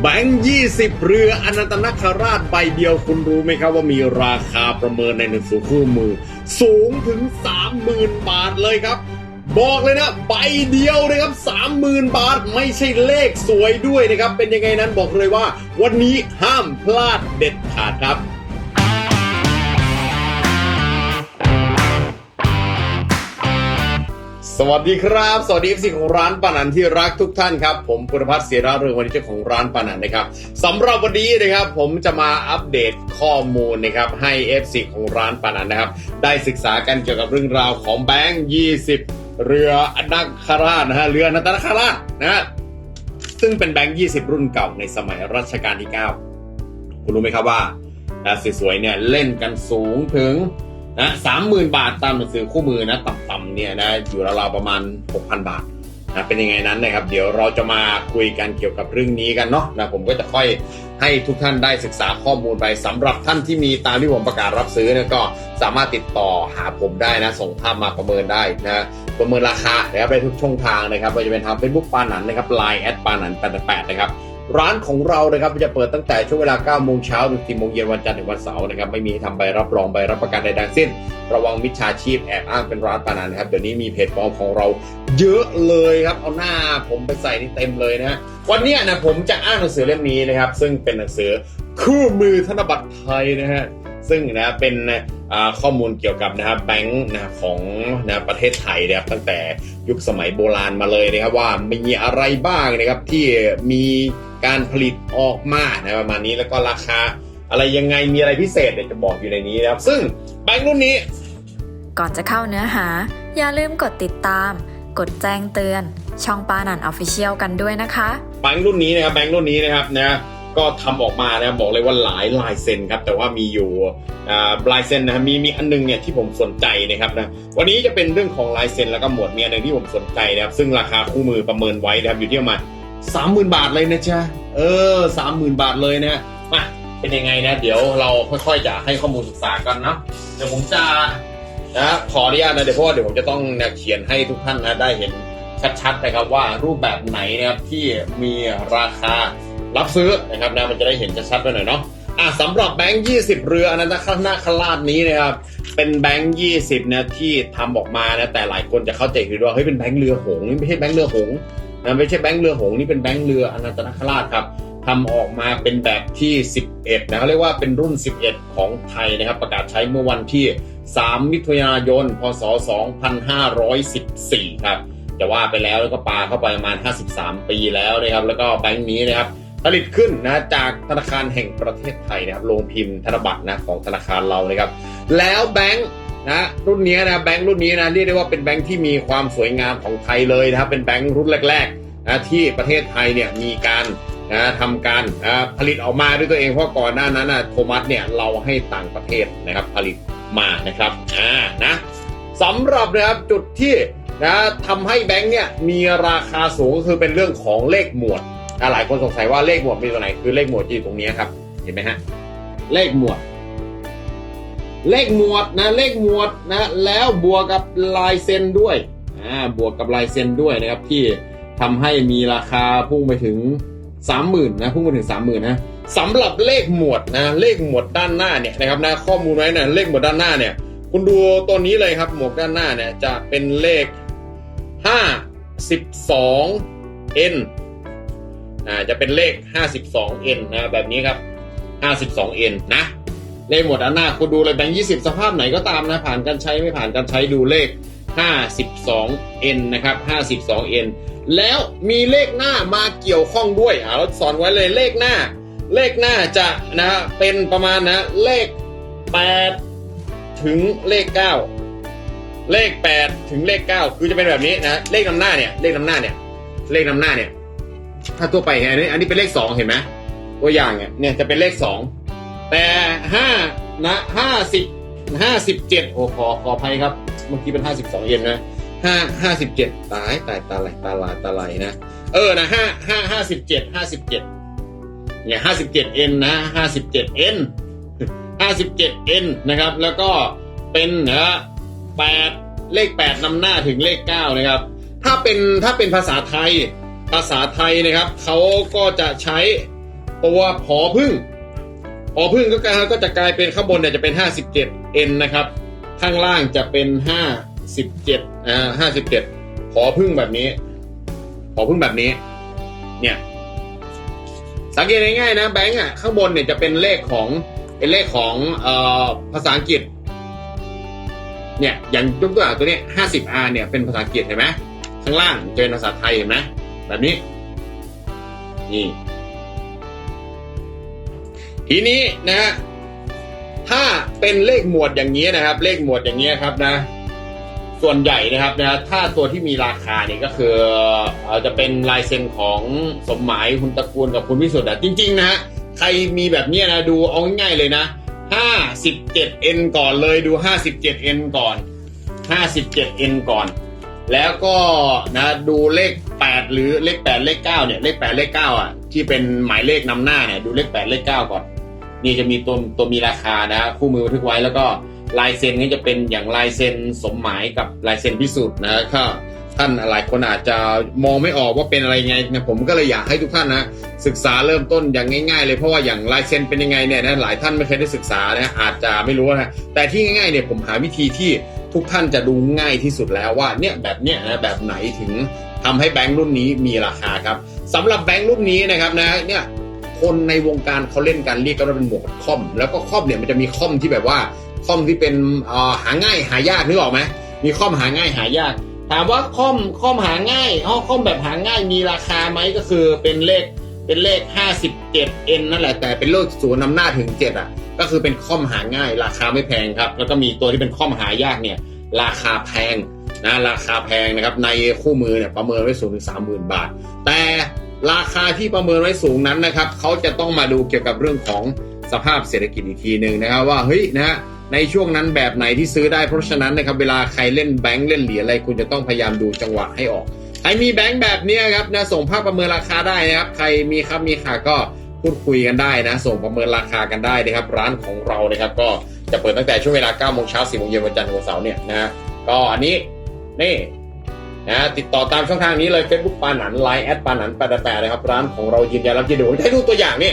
แบงค์ยี่สิบเรืออนันตนาคราชใบเดียวคุณรู้ไหมครับว่ามีราคาประเมินในหนังสือคู่มือ สูงถึง30,000บาทเลยครับ บอกเลยนะใบเดียวนะครับ30,000บาทไม่ใช่เลขสวยด้วยนะครับ เป็นยังไงนั้นบอกเลยว่า วันนี้ห้ามพลาดเด็ดขาดครับ สวัสดีครับ สวัสดีเอฟซีของร้านปานันที่รักทุกท่านครับ ผมปุรพัฒน์เสียราเรืองวันนี้เจ้าของร้านปานันนะครับสำหรับวันนี้นะครับผมจะมาอัปเดตข้อมูลนะครับให้ FC ของร้านปานันนะครับ ได้ศึกษากันเกี่ยวกับเรื่องราวของแบงค์ 20 เรืออนักคราชนะฮะเรืออนันตนาคราชนะฮะซึ่งเป็นแบงค์ 20 รุ่นเก่าในสมัยรัชกาลที่ 9 คุณรู้ไหมครับว่าสวยๆเนี่ยเล่นกันสูงถึง นะสามหมื่นบาทตามหนังสือคู่มือนะต่ำๆเนี่ยนะอยู่ราวๆประมาณ 6,000 บาทนะเป็นยังไงนั้นนะครับ เดี๋ยวเราจะมาคุยกันเกี่ยวกับเรื่องนี้กันเนาะนะผมก็จะค่อยให้ทุกท่านได้ศึกษาข้อมูลไปสำหรับท่านที่มีตามที่ผมประกาศรับซื้อเนี่ยก็สามารถติดต่อหาผมได้นะ ส่งภาพมาประเมินได้นะประเมินราคานะครับได้ทุกช่องทางนะครับไม่ว่าจะเป็นทางเฟซบุ๊กปาหนันนะครับไลน์แอดปาหนัน88นะครับ ร้านของเรานะครับจะเปิดตั้งแต่ช่วงเวลา9โมงเช้าถึง4โมงเย็นวันจันทร์ถึงวันเสาร์นะครับไม่มีทำใบรับรองใบรับประกันใดๆทั้งสิ้น ระวังมิจฉาชีพแอบอ้างเป็นร้านปานานะครับเดี๋ยวนี้มีเพจปลอมของเราเยอะเลยครับเอาหน้าผมไปใส่นี่เต็มเลยนะวันนี้นะผมจะอ้างหนังสือเล่มนี้นะครับซึ่งเป็นหนังสือคู่มือธนบัตรไทยนะฮะ ซึ่งนะเป็นอ่าข้อมูลเกี่ยวกับนะครับแบงค์นะของนะประเทศไทยนะครับตั้งแต่ยุคสมัยโบราณมาเลยนะครับว่ามีอะไรบ้างนะครับที่มีการผลิตออกมานะประมาณนี้แล้วก็ราคาอะไรยังไงมีอะไรพิเศษเดี๋ยวจะบอกอยู่ในนี้นะครับ ซึ่งแบงค์รุ่นนี้ ก่อนจะเข้าเนื้อหา อย่าลืมกดติดตาม กดแจ้งเตือน ช่องปานันออฟฟิเชียลกันด้วยนะคะ แบงค์รุ่นนี้นะครับแบงค์รุ่นนี้นะครับนะ ก็ทำออกมานะบอกเลยว่าหลายลายเซ็นครับแต่ว่ามีอยู่ลายเซ็นนะครับมีมีอันหนึงเนี่ยที่ผมสนใจนะครับนะวันนี้จะเป็นเรื่องของลายเซ็นแล้วก็หมวดมีอันหนึ่งที่ผมสนใจนะครับซึ่งราคาคู่มือประเมินไว้นะครับอยู่ที่ประมาณสามหมื่นบาทเลยนะจ๊ะเออสามหมื่นบาทเลยนะมาเป็นยังไงนะ เดี๋ยวเราค่อยๆจะให้ข้อมูลศึกษากันเนาะเดี๋ยวผมจะนะขออนุญาตนะเดี๋ยวเพราะว่าเดี๋ยวผมจะต้องเขียนให้ทุกท่านนะได้เห็นชัดๆนะครับว่ารูปแบบไหนนะครับที่มีราคา รับซื้อนะครับนะมันจะได้เห็นชัดๆไปหน่อยเนาะอะสำหรับแบงค์20 เรืออนันตนาคราชนี้นะครับเป็นแบงค์20นะที่ทำออกมานะแต่หลายคนจะเข้าใจผิดว่าเฮ้ยเป็นแบงค์เรือหงส์นี่ไม่ใช่แบงค์เรือหงส์นะไม่ใช่แบงค์เรือหงส์นี่เป็นแบงค์เรืออนันตนาคราชครับทำออกมาเป็นแบบที่ 11นะเขาเรียกว่าเป็นรุ่น 11 ของไทยนะครับ ประกาศใช้เมื่อวันที่ 3 มิถุนายน พศ 2514 ครับจะว่าไปแล้วแล้วก็ปาเข้าไปประมาณ 53 ปีแล้วนะครับแล้วก็แบงค์นี้นะครับ ผลิตขึ้นนะจากธนาคารแห่งประเทศไทยนะครับโรงพิมพ์ธนบัตรนะของธนาคารเรานะครับ แล้วแบงค์นะรุ่นนี้นะแบงค์รุ่นนี้นะเรียกได้ว่าเป็นแบงค์ที่มีความสวยงามของไทยเลยนะครับเป็นแบงค์รุ่นแรกๆนะที่ประเทศไทยเนี่ยมีการนะทำการนะผลิตออกมาด้วยตัวเองเพราะก่อนหน้านั้นนะโทมัสเนี่ยเราให้ต่างประเทศนะครับผลิตมานะครับอ่านะสำหรับนะครับจุดที่นะทำให้แบงค์เนี่ยมีราคาสูงก็คือเป็นเรื่องของเลขหมวดน หลายคนสงสัยว่าเลขหมวดมีตัวไหนคือเลขหมวดจะอยู่ตรงนี้ครับ เห็นไหมฮะ เลขหมวด เลขหมวดนะ เลขหมวดนะ แล้วบวกกับลายเซ็นด้วยอ่าบวกกับลายเซ็นด้วยนะครับ ที่ทำให้มีราคาพุ่งไปถึงสามหมื่นนะพุ่งไปถึงสามหมื่นนะสำหรับเลขหมวดนะ เลขหมวดด้านหน้าเนี่ยนะครับนะข้อมูลไว้นะเลขหมวดด้านหน้าเนี่ย คุณดูตัวนี้เลยครับหมวกด้านหน้าเนี่ยจะเป็นเลขห้าสิบสองเอ่าจะเป็นเลขห้าสิบสองเอ็นนะแบบนี้ครับห้าสิบสองเอ็นนะเลขหมวดด้านหน้าคุณดูเลยแบงค์ยี่สิบสภาพไหนก็ตามนะผ่านการใช้ไม่ผ่านการใช้ดูเลขห้าสิบสองเอ็นนะครับห้าสิบสองเอ็นแล้วมีเลขหน้ามาเกี่ยวข้องด้วยอ่าเราสอนไว้เลยเลขหน้า เลขหน้าจะนะเป็นประมาณนะเลขแปดถึงเลขเก้าเลข 8 ถึงเลข 9 คือจะเป็นแบบนี้นะเลขนำหน้าเนี่ยเลขนำหน้าเนี่ยเลขนำหน้าเนี่ย ถ้าตัวไปอันนี้อันนี้เป็นเลข2เห็นไหมตัวอย่างเนี่ยเนี่ยจะเป็นเลข2แต่5นะ50 57โอ้ขอขออภัยครับเมื่อกี้เป็น52เยนนะ5 57ตายตายตาไหลตาลายตาไหลนะเออนะ5 5 57 57เจ็ดห้าสิบเจ็ดเนี่ย57เจ็ดเอ็นนะ57เจ็ดเอ็น57เอ็นนะครับ แล้วก็เป็นนะแปดเลขแปดนำหน้าถึงเลขเก้านะครับ ถ้าเป็นถ้าเป็นภาษาไทย ภาษาไทยนะครับเขาก็จะใช้ตัวผอพึ่งผอพึ่งก็กลายก็จะกลายเป็นข้างบนเนี่ยจะเป็น 57 n นะครับ ข้างล่างจะเป็น 57อ่า57ผอพึ่งแบบนี้ผอพึ่งแบบนี้ เนี่ยสังเกตง่ายๆนะแบงก์อะข้างบนเนี่ยจะเป็นเลขของเป็นเลขของเอ่อภาษาอังกฤษ เนี่ยอย่างยกตัวอย่างตัวนี้ห้าสิบ R เนี่ยเป็นภาษาอังกฤษเห็นไหมข้างล่างจะเป็นภาษาไทยเห็นไหม แบบนี้ นี่ ทีนี้นะฮะถ้าเป็นเลขหมวดอย่างนี้นะครับ เลขหมวดอย่างนี้ครับนะ ส่วนใหญ่นะครับนะถ้าตัวที่มีราคาเนี่ยก็คือจะเป็นลายเซ็นของสมหมายคุณตระกูลกับคุณวิสุทธ์อะจริง ๆ นะฮะใครมีแบบนี้นะดูเอาง่ายๆเลยนะ 57n ก่อนเลยดู 57n ก่อน 57n ก่อน แล้วก็นะดูเลข 8 หรือเลข 8 เลข 9 เนี่ยเลข 8 เลข 9 อะ ที่เป็นหมายเลขนำหน้าเนี่ยดูเลข 8 เลข 9 ก่อน นี่จะมีตัวตัวมีราคานะคู่มือบันทึกไว้แล้วก็ลายเซ็นก็จะเป็นอย่างลายเซ็นสมหมายกับลายเซ็นพิสูจน์นะก็ท่านหลายคนอาจจะมองไม่ออกว่าเป็นอะไรไงนะผมก็เลยอยากให้ทุกท่านนะศึกษาเริ่มต้นอย่างง่ายๆ เลยเพราะว่าอย่างลายเซ็นเป็นยังไงเนี่ยนะหลายท่านไม่เคยได้ศึกษานะอาจจะไม่รู้นะแต่ที่ง่ายๆเนี่ยผมหาวิธีที่ ทุกท่านจะดูง่ายที่สุดแล้วว่าเนี่ยแบบเนี้ยนะแบบไหนถึงทำให้แบงค์รุ่นนี้มีราคาครับสำหรับแบงค์รุ่นนี้นะครับนะเนี่ยคนในวงการเขาเล่นกันเรียกกันว่าเป็นหมวกคอม แล้วก็คอมเนี่ยมันจะมีคอมที่แบบว่าคอมที่เป็นอ่อหาง่ายหายากนึกออกไหมมีคอมหาง่ายหายาก ถามว่าคอมคอมหาง่ายอ๋อคอมแบบหาง่ายมีราคาไหมก็คือเป็นเลข เป็นเลข 57n นั่นแหละแต่เป็นเลขศูนย์นำหน้าถึง 7 อะ ก็คือเป็นคอมหาง่าย ราคาไม่แพงครับ แล้วก็มีตัวที่เป็นคอมหายากเนี่ย ราคาแพงนะราคาแพงนะครับในคู่มือเนี่ยประเมินไว้สูงถึง30,000บาท แต่ราคาที่ประเมินไว้สูงนั้นนะครับเขาจะต้องมาดูเกี่ยวกับเรื่องของสภาพเศรษฐกิจอีกทีหนึ่งนะครับว่าเฮ้ยนะฮะในช่วงนั้นแบบไหนที่ซื้อได้เพราะฉะนั้นนะครับเวลาใครเล่นแบงค์เล่นเหรียญอะไรคุณจะต้องพยายามดูจังหวะให้ออก รมีแบงค์แบบนี้ครับนะส่งภาพประเมินราคาได้นะครับ ใครมีครับมีค่ะก็พูดคุยกันได้นะ ส่งประเมินราคากันได้นะครับ ร้านของเรานะครับ ก็จะเปิดตั้งแต่ช่วงเวลา9โมงเช้า4โมงเย็นวันจันทร์วันเสาร์เนี่ยนะก็อันนี้นี่นะติดต่อตามช่องทางนี้เลย Facebook ปาหนันไลน์แอดปาหนันแปดแปดนะครับ ร้านของเรายืนยันรับยืนดีให้ดูตัวอย่างนี่